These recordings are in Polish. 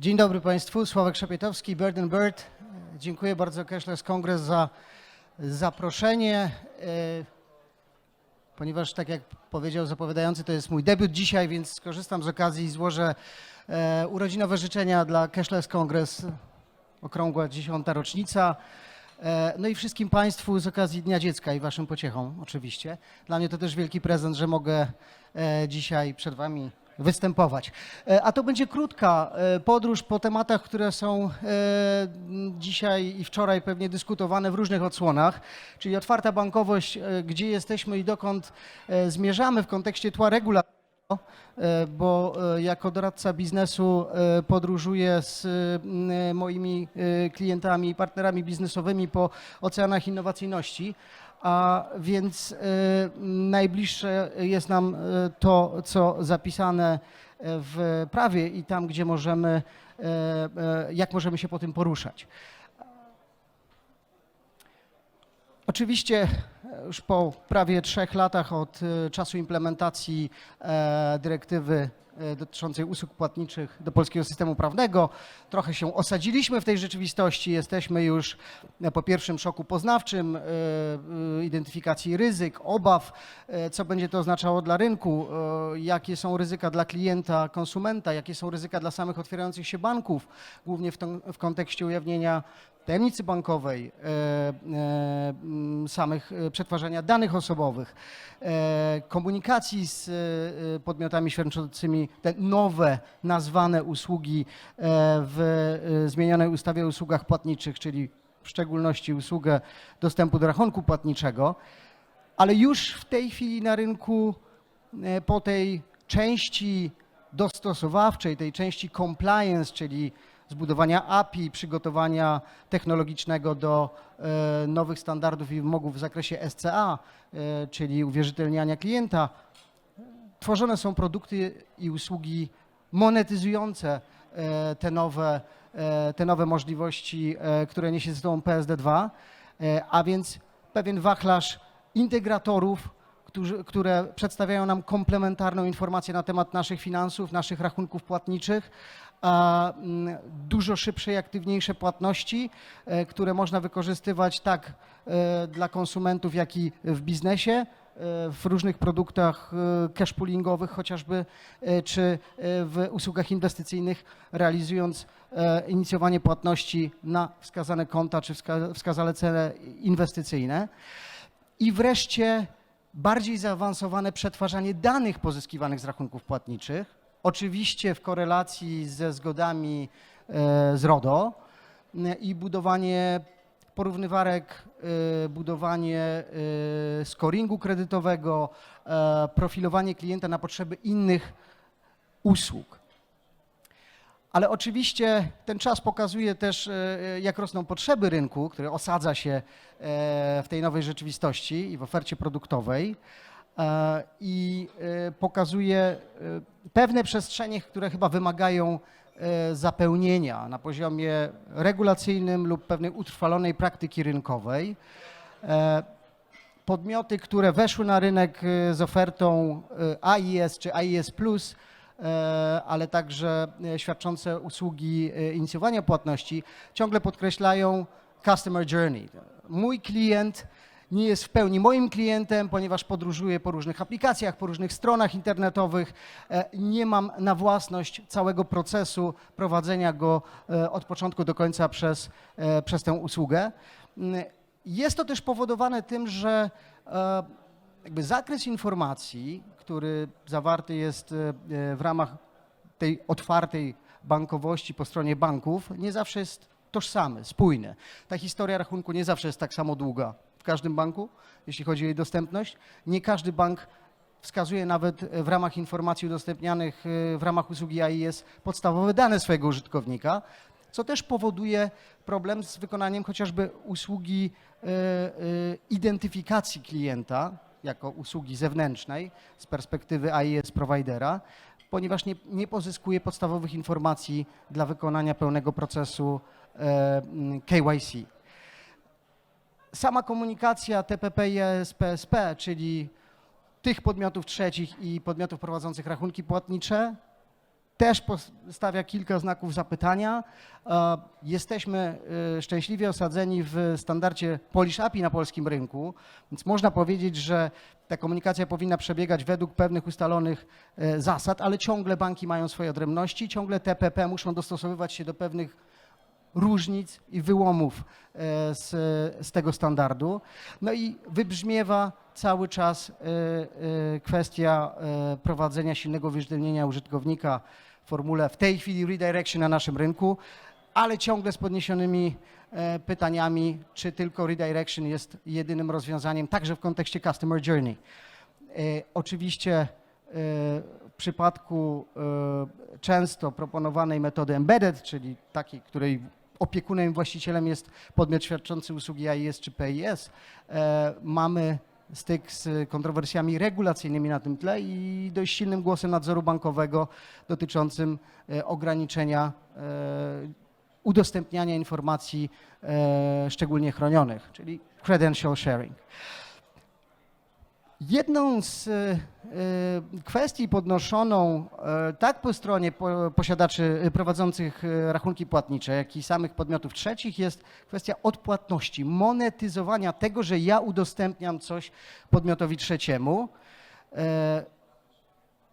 Dzień dobry Państwu, Sławek Szapietowski, Bird and Bird. Dziękuję bardzo Cashless Congress za zaproszenie. E, Ponieważ tak jak powiedział zapowiadający, to jest mój debiut dzisiaj, więc skorzystam z okazji i złożę e, urodzinowe życzenia dla Cashless Congress. Okrągła dziesiąta rocznica. E, No i wszystkim Państwu z okazji Dnia Dziecka i Waszym pociechom oczywiście. Dla mnie to też wielki prezent, że mogę dzisiaj przed Wami występować. E, A to będzie krótka e, podróż po tematach, które są e, dzisiaj i wczoraj pewnie dyskutowane w różnych odsłonach, czyli otwarta bankowość, gdzie jesteśmy i dokąd zmierzamy w kontekście tła regulacyjnego e, bo jako doradca biznesu podróżuję z moimi klientami i partnerami biznesowymi po oceanach innowacyjności. A więc e, najbliższe jest nam e, to, co zapisane w prawie i tam, gdzie możemy, jak możemy się po tym poruszać. Oczywiście e, już po prawie trzech latach od e, czasu implementacji e, dyrektywy dotyczącej usług płatniczych do polskiego systemu prawnego, trochę się osadziliśmy w tej rzeczywistości. Jesteśmy już po pierwszym szoku poznawczym, identyfikacji ryzyk, obaw, co będzie to oznaczało dla rynku, jakie są ryzyka dla klienta, konsumenta, jakie są ryzyka dla samych otwierających się banków, głównie w, tą, w kontekście ujawnienia tajemnicy bankowej, e, e, samych e, przetwarzania danych osobowych, komunikacji z podmiotami świadczącymi te nowe nazwane usługi w zmienionej ustawie o usługach płatniczych, czyli w szczególności usługę dostępu do rachunku płatniczego, ale już w tej chwili na rynku po tej części dostosowawczej, tej części compliance, czyli zbudowania API, przygotowania technologicznego do e, nowych standardów i wymogów w zakresie SCA, e, czyli uwierzytelniania klienta, tworzone są produkty i usługi monetyzujące e, te nowe, te nowe możliwości, które niesie ze sobą PSD2, e, a więc pewien wachlarz integratorów, którzy, które przedstawiają nam komplementarną informację na temat naszych finansów, naszych rachunków płatniczych, a mm, dużo szybsze i aktywniejsze płatności, e, które można wykorzystywać tak e, dla konsumentów, jak i w biznesie, e, w różnych produktach cash poolingowych chociażby, czy w usługach inwestycyjnych, realizując inicjowanie płatności na wskazane konta czy wska- wskazane cele inwestycyjne. I wreszcie bardziej zaawansowane przetwarzanie danych pozyskiwanych z rachunków płatniczych, oczywiście w korelacji ze zgodami e, z RODO m, i budowanie porównywarek, e, budowanie e, scoringu kredytowego, e, profilowanie klienta na potrzeby innych usług. Ale oczywiście ten czas pokazuje też, e, jak rosną potrzeby rynku, który osadza się e, w tej nowej rzeczywistości i w ofercie produktowej e, i pokazuje pewne przestrzenie, które chyba wymagają zapełnienia na poziomie regulacyjnym lub pewnej utrwalonej praktyki rynkowej. Podmioty, które weszły na rynek z ofertą AIS czy AIS ale także e, świadczące usługi e, inicjowania płatności, ciągle podkreślają customer journey. Mój klient nie jest w pełni moim klientem, ponieważ podróżuję po różnych aplikacjach, po różnych stronach internetowych. E, Nie mam na własność całego procesu prowadzenia go e, od początku do końca przez, e, przez tę usługę. Mm, Jest to też powodowane tym, że e, jakby zakres informacji, który zawarty jest e, e, w ramach tej otwartej bankowości po stronie banków, nie zawsze jest tożsamy, spójny. Ta historia rachunku nie zawsze jest tak samo długa w każdym banku, jeśli chodzi o jej dostępność. Nie każdy bank wskazuje nawet w ramach informacji udostępnianych e, w ramach usługi AIS podstawowe dane swojego użytkownika, co też powoduje problem z wykonaniem chociażby usługi e, e, identyfikacji klienta jako usługi zewnętrznej z perspektywy AIS providera, ponieważ nie, nie pozyskuje podstawowych informacji dla wykonania pełnego procesu e, KYC. Sama komunikacja TPP i SPSP, czyli tych podmiotów trzecich i podmiotów prowadzących rachunki płatnicze, też postawia kilka znaków zapytania. E, Jesteśmy e, szczęśliwie osadzeni w standardzie Polish API na polskim rynku, więc można powiedzieć, że ta komunikacja powinna przebiegać według pewnych ustalonych e, zasad, ale ciągle banki mają swoje odrębności, ciągle TPP muszą dostosowywać się do pewnych różnic i wyłomów z, z tego standardu. No i wybrzmiewa cały czas kwestia prowadzenia silnego uwierzytelnienia użytkownika formule w tej chwili redirection na naszym rynku, ale ciągle z podniesionymi e, pytaniami, czy tylko redirection jest jedynym rozwiązaniem, także w kontekście customer journey. E, Oczywiście e, w przypadku często proponowanej metody embedded, czyli takiej, której opiekunem i właścicielem jest podmiot świadczący usługi AIS czy PIS, mamy styk z kontrowersjami regulacyjnymi na tym tle i dość silnym głosem nadzoru bankowego dotyczącym e, ograniczenia e, udostępniania informacji e, szczególnie chronionych, czyli credential sharing. Jedną z e, e, kwestii podnoszoną e, tak po stronie po- posiadaczy prowadzących rachunki płatnicze, jak i samych podmiotów trzecich jest kwestia odpłatności, monetyzowania tego, że ja udostępniam coś podmiotowi trzeciemu.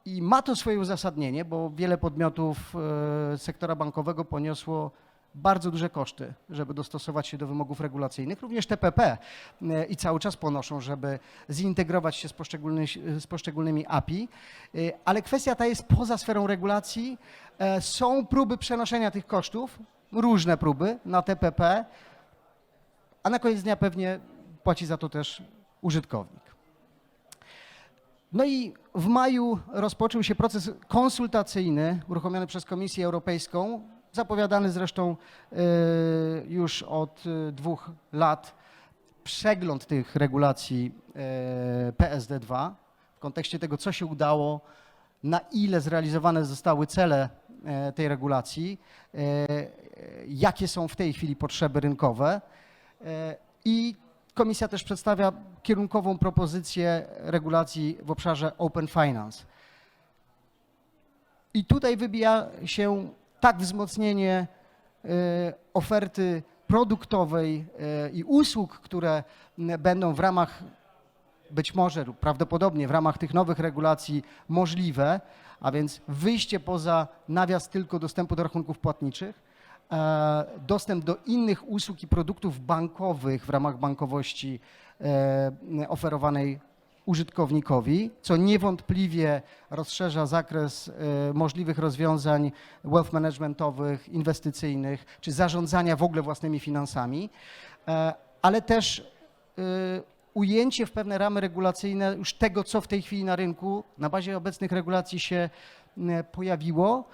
I ma to swoje uzasadnienie, bo wiele podmiotów sektora bankowego poniosło bardzo duże koszty, żeby dostosować się do wymogów regulacyjnych, również TPP e, i cały czas ponoszą, żeby zintegrować się z, poszczególny, z poszczególnymi API, E, ale kwestia ta jest poza sferą regulacji. E, Są próby przenoszenia tych kosztów, różne próby na TPP, a na koniec dnia pewnie płaci za to też użytkownik. No i w maju rozpoczął się proces konsultacyjny uruchomiony przez Komisję Europejską, zapowiadany zresztą e, już od e, dwóch lat. Przegląd tych regulacji e, PSD2 w kontekście tego, co się udało, na ile zrealizowane zostały cele tej regulacji, jakie są w tej chwili potrzeby rynkowe. I Komisja też przedstawia kierunkową propozycję regulacji w obszarze Open Finance. I tutaj wybija się tak wzmocnienie e, oferty produktowej e, i usług, które będą w ramach być może lub prawdopodobnie w ramach tych nowych regulacji możliwe, a więc wyjście poza nawias tylko dostępu do rachunków płatniczych, e, dostęp do innych usług i produktów bankowych w ramach bankowości oferowanej użytkownikowi, co niewątpliwie rozszerza zakres e, możliwych rozwiązań wealth managementowych, inwestycyjnych, czy zarządzania w ogóle własnymi finansami, e, ale też e, ujęcie w pewne ramy regulacyjne już tego, co w tej chwili na rynku na bazie obecnych regulacji się pojawiło,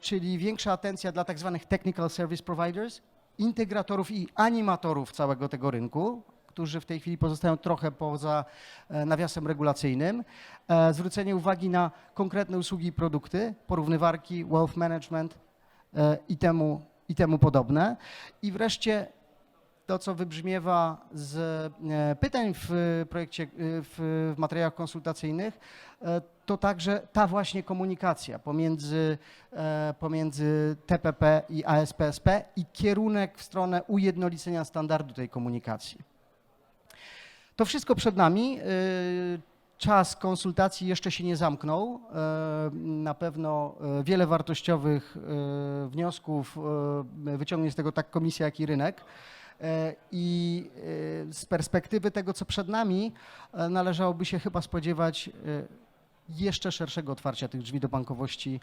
czyli większa atencja dla tak zwanych technical service providers, integratorów i animatorów całego tego rynku, którzy w tej chwili pozostają trochę poza e, nawiasem regulacyjnym. E, Zwrócenie uwagi na konkretne usługi i produkty, porównywarki, wealth management e, i temu, i temu podobne. I wreszcie to, co wybrzmiewa z pytań w projekcie, w, materiałach konsultacyjnych, to także ta właśnie komunikacja pomiędzy, pomiędzy TPP i ASPSP i kierunek w stronę ujednolicenia standardu tej komunikacji. To wszystko przed nami. Y, Czas konsultacji jeszcze się nie zamknął. Y, Na pewno y, wiele wartościowych wniosków wyciągnie z tego tak komisja, jak i rynek. I z perspektywy tego, co przed nami, należałoby się chyba spodziewać jeszcze szerszego otwarcia tych drzwi do bankowości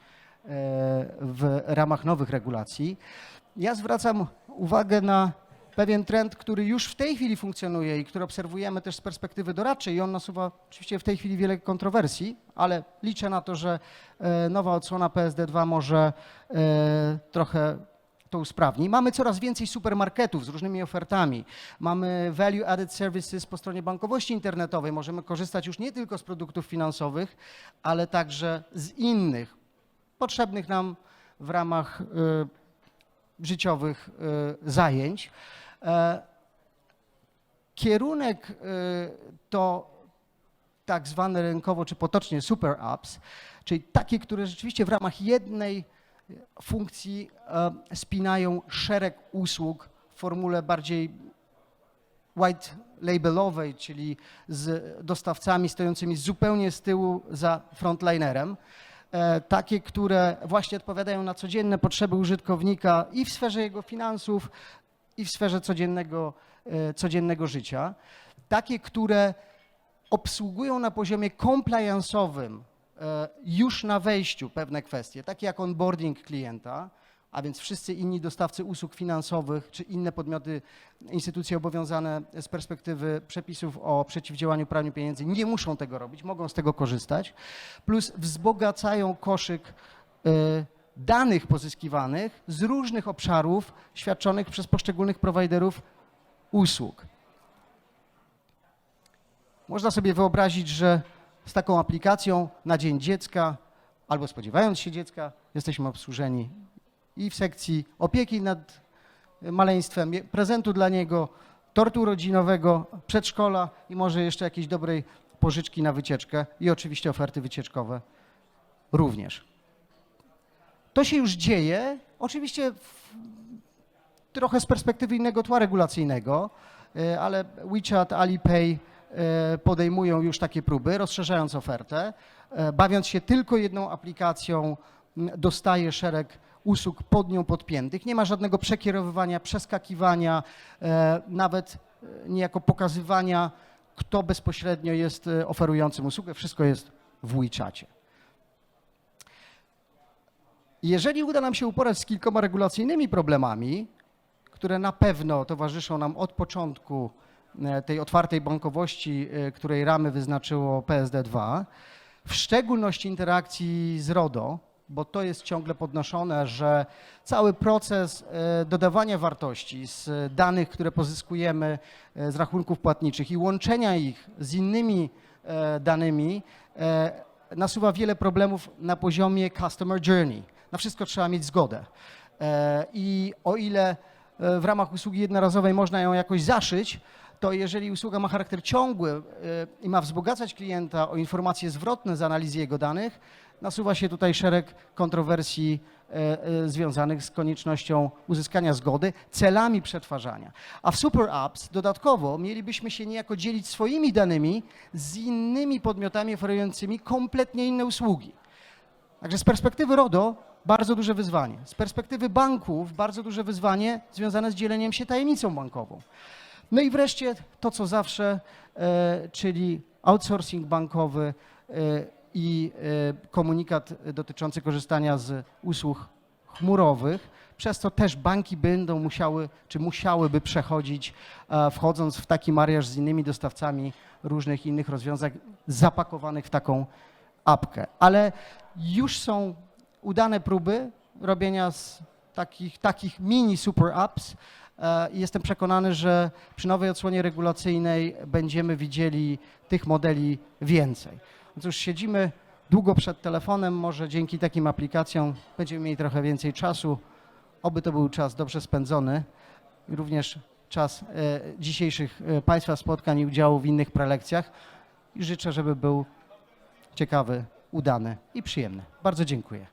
w ramach nowych regulacji. Ja zwracam uwagę na pewien trend, który już w tej chwili funkcjonuje i który obserwujemy też z perspektywy doradczej i on nasuwa oczywiście w tej chwili wiele kontrowersji, ale liczę na to, że e, nowa odsłona PSD2 może e, trochę to usprawni. Mamy coraz więcej supermarketów z różnymi ofertami. Mamy value added services po stronie bankowości internetowej. Możemy korzystać już nie tylko z produktów finansowych, ale także z innych potrzebnych nam w ramach e, życiowych e, zajęć. E, Kierunek e, to tak zwane rynkowo czy potocznie super apps, czyli takie, które rzeczywiście w ramach jednej funkcji e, spinają szereg usług w formule bardziej white labelowej, czyli z dostawcami stojącymi zupełnie z tyłu za frontlinerem. Takie, które właśnie odpowiadają na codzienne potrzeby użytkownika i w sferze jego finansów, i w sferze codziennego, e, codziennego życia. Takie, które obsługują na poziomie compliance'owym e, już na wejściu pewne kwestie, takie jak onboarding klienta, a więc wszyscy inni dostawcy usług finansowych czy inne podmioty, instytucje obowiązane z perspektywy przepisów o przeciwdziałaniu praniu pieniędzy nie muszą tego robić, mogą z tego korzystać, plus wzbogacają koszyk e, danych pozyskiwanych z różnych obszarów świadczonych przez poszczególnych prowajderów usług. Można sobie wyobrazić, że z taką aplikacją na Dzień Dziecka albo spodziewając się dziecka, jesteśmy obsłużeni i w sekcji opieki nad maleństwem, prezentu dla niego, tortu urodzinowego, przedszkola i może jeszcze jakiejś dobrej pożyczki na wycieczkę i oczywiście oferty wycieczkowe również. To się już dzieje, oczywiście w, trochę z perspektywy innego tła regulacyjnego, e, ale WeChat, Alipay e, podejmują już takie próby, rozszerzając ofertę. E, Bawiąc się tylko jedną aplikacją, dostaje szereg usług pod nią podpiętych. Nie ma żadnego przekierowywania, przeskakiwania, nawet niejako pokazywania, kto bezpośrednio jest oferującym usługę. Wszystko jest w WeChacie. Jeżeli uda nam się uporać z kilkoma regulacyjnymi problemami, które na pewno towarzyszą nam od początku e, tej otwartej bankowości, e, której ramy wyznaczyło PSD2, w szczególności interakcji z RODO, bo to jest ciągle podnoszone, że cały proces e, dodawania wartości z danych, które pozyskujemy z rachunków płatniczych i łączenia ich z innymi danymi nasuwa wiele problemów na poziomie customer journey. Na wszystko trzeba mieć zgodę. E, I o ile e, w ramach usługi jednorazowej można ją jakoś zaszyć, to jeżeli usługa ma charakter ciągły e, i ma wzbogacać klienta o informacje zwrotne z analizy jego danych, nasuwa się tutaj szereg kontrowersji związanych z koniecznością uzyskania zgody, celami przetwarzania. A w Super Apps dodatkowo mielibyśmy się niejako dzielić swoimi danymi z innymi podmiotami oferującymi kompletnie inne usługi. Także z perspektywy RODO bardzo duże wyzwanie. Z perspektywy banków bardzo duże wyzwanie związane z dzieleniem się tajemnicą bankową. No i wreszcie to, co zawsze, e, czyli outsourcing bankowy e, i e, komunikat dotyczący korzystania z usług chmurowych. Przez to też banki będą musiały, czy musiałyby przechodzić, wchodząc w taki mariaż z innymi dostawcami różnych innych rozwiązań zapakowanych w taką apkę. Ale już są udane próby robienia takich, takich mini super apps e, i jestem przekonany, że przy nowej odsłonie regulacyjnej będziemy widzieli tych modeli więcej. Więc już siedzimy długo przed telefonem, może dzięki takim aplikacjom będziemy mieli trochę więcej czasu. Oby to był czas dobrze spędzony również czas e, dzisiejszych e, Państwa spotkań i udziału w innych prelekcjach. I życzę, żeby był ciekawy, udany i przyjemny. Bardzo dziękuję.